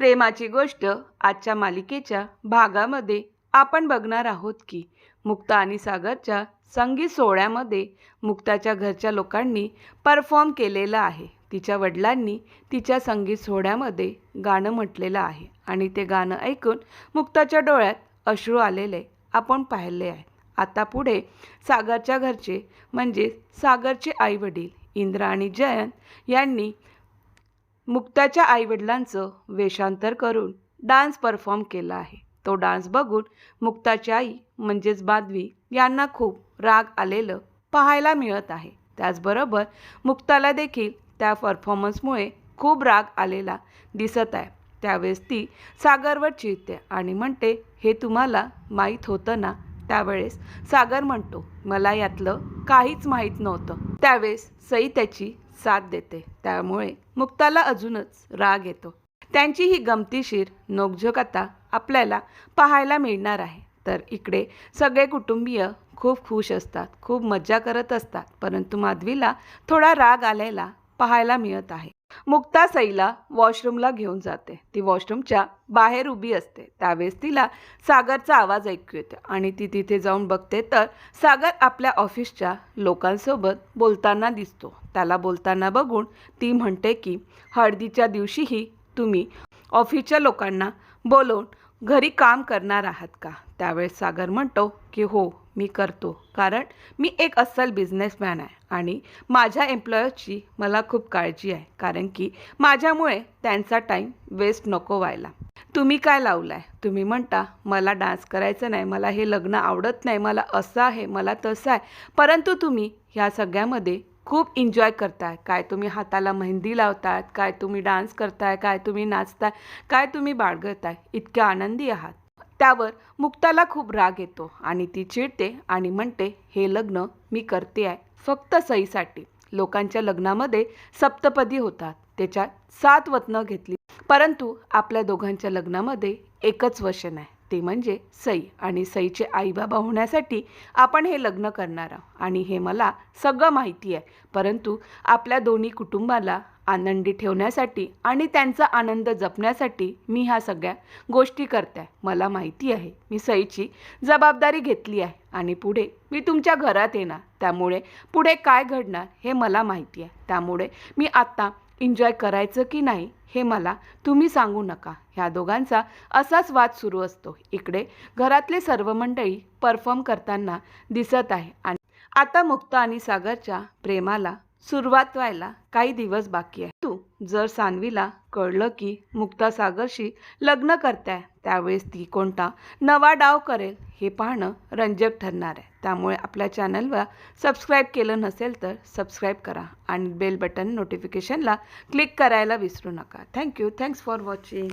प्रेमाची गोष्ट आजच्या मालिकेच्या भागामध्ये आपण बघणार आहोत की मुक्ता आणि सागरच्या संगीत सोहळ्यामध्ये मुक्ताच्या घरच्या लोकांनी परफॉर्म केलेलं आहे. तिच्या वडिलांनी तिच्या संगीत सोहळ्यामध्ये गाणं म्हटलेलं आहे आणि ते गाणं ऐकून मुक्ताच्या डोळ्यात अश्रू आलेले आपण पाहिले आहे. आता पुढे सागरच्या घरचे म्हणजे सागरचे आईवडील इंद्रा आणि जयंत यांनी मुक्ताच्या आईवडिलांचं वेषांतर करून डान्स परफॉर्म केला आहे. तो डान्स बघून मुक्ताची आई म्हणजेच बादवी यांना खूप राग आलेलं पाहायला मिळत आहे. त्याचबरोबर मुक्ताला देखील त्या परफॉर्मन्समुळे खूप राग आलेला दिसत आहे. त्यावेळेस ती सागरवर चिडते आणि म्हणते हे तुम्हाला माहीत होतं ना? त्यावेळेस सागर म्हणतो मला यातलं काहीच माहीत नव्हतं. त्यावेळेस सई त्याची साथ देते. त्यामुळे मुक्ताला अजूनच राग येतो. त्यांची ही गमतीशीर नोकझोक आता आपल्याला पाहायला मिळणार आहे. तर इकडे सगळे कुटुंबीय खूप खुश असतात खूप मज्जा करत असतात परंतु माधवीला थोडा राग आलेला पाहायला मिळत आहे. मुक्ता सईला वॉशरूमला घेऊन जाते. ती वॉशरूमच्या बाहेर उभी असते. त्यावेळेस तिला सागरचा आवाज ऐकू येतो आणि ती तिथे जाऊन बघते तर सागर आपल्या ऑफिसच्या लोकांसोबत बोलताना दिसतो. त्याला बोलताना बघून ती म्हणते की हळदीच्या दिवशीही तुम्ही ऑफिसच्या लोकांना बोलवून घरी काम करणार आहात का? त्यावेळेस सागर म्हणतो की हो मी करतो. कारण मी एक अस्सल बिझनेसमॅन आहे आणि माझ्या एम्प्लॉयर्सची मला खूप काळजी आहे. कारण की माझ्यामुळे त्यांचा टाईम वेस्ट नको व्हायला. तुम्ही काय लावलं आहे तुम्ही म्हणता मला डान्स करायचं नाही मला हे लग्न आवडत नाही मला असं आहे मला तसं आहे. परंतु तुम्ही ह्या सगळ्यामध्ये खूप एन्जॉय करताय. काय तुम्ही हाताला मेहंदी लावतायत काय तुम्ही डान्स करताय? काय तुम्ही नाचताय? काय तुम्ही बाळगताय? इतक्या आनंदी आहात. त्यावर मुक्ताला खूप राग येतो आणि ती चिडते आणि म्हणते हे लग्न मी करते आहे फक्त सईसाठी लोकांच्या लग्नामध्ये सप्तपदी होतात. त्याच्यात सात वतनं घेतली. परंतु आपल्या दोघांच्या लग्नामध्ये एकच वचन आहे. ते म्हणजे सई आणि सईचे आईबाबा होण्यासाठी आपण हे लग्न करणार आहोत. आणि हे मला सगळं माहिती आहे. परंतु आपल्या दोन्ही कुटुंबाला आनंदी ठेवण्यासाठी आणि त्यांचा आनंद जपण्यासाठी मी ह्या सगळ्या गोष्टी करते आहे मला माहिती आहे. मी सईची जबाबदारी घेतली आहे. आणि पुढे मी तुमच्या घरात येणार. त्यामुळे पुढे काय घडणार हे मला माहिती आहे. त्यामुळे मी आत्ता एन्जॉय करायचं की नाही हे मला तुम्ही सांगू नका. ह्या दोघांचा असाच वाद सुरू असतो. इकडे घरातले सर्व मंडळी परफॉर्म करताना दिसत आहे. आणि आता मुक्ता आणि सागरच्या प्रेमाला सुरुवात व्हायला काही दिवस बाकी आहे. तू जर सानवीला कळलं की मुक्तासागरशी लग्न करताय त्यावेळेस ती कोणता नवा डाव करेल हे पाहणं रंजक ठरणार आहे. त्यामुळे आपल्या चॅनलला सबस्क्राईब केलं नसेल तर सबस्क्राईब करा आणि बेल बटन नोटिफिकेशनला क्लिक करायला विसरू नका. Thank you thanks for watching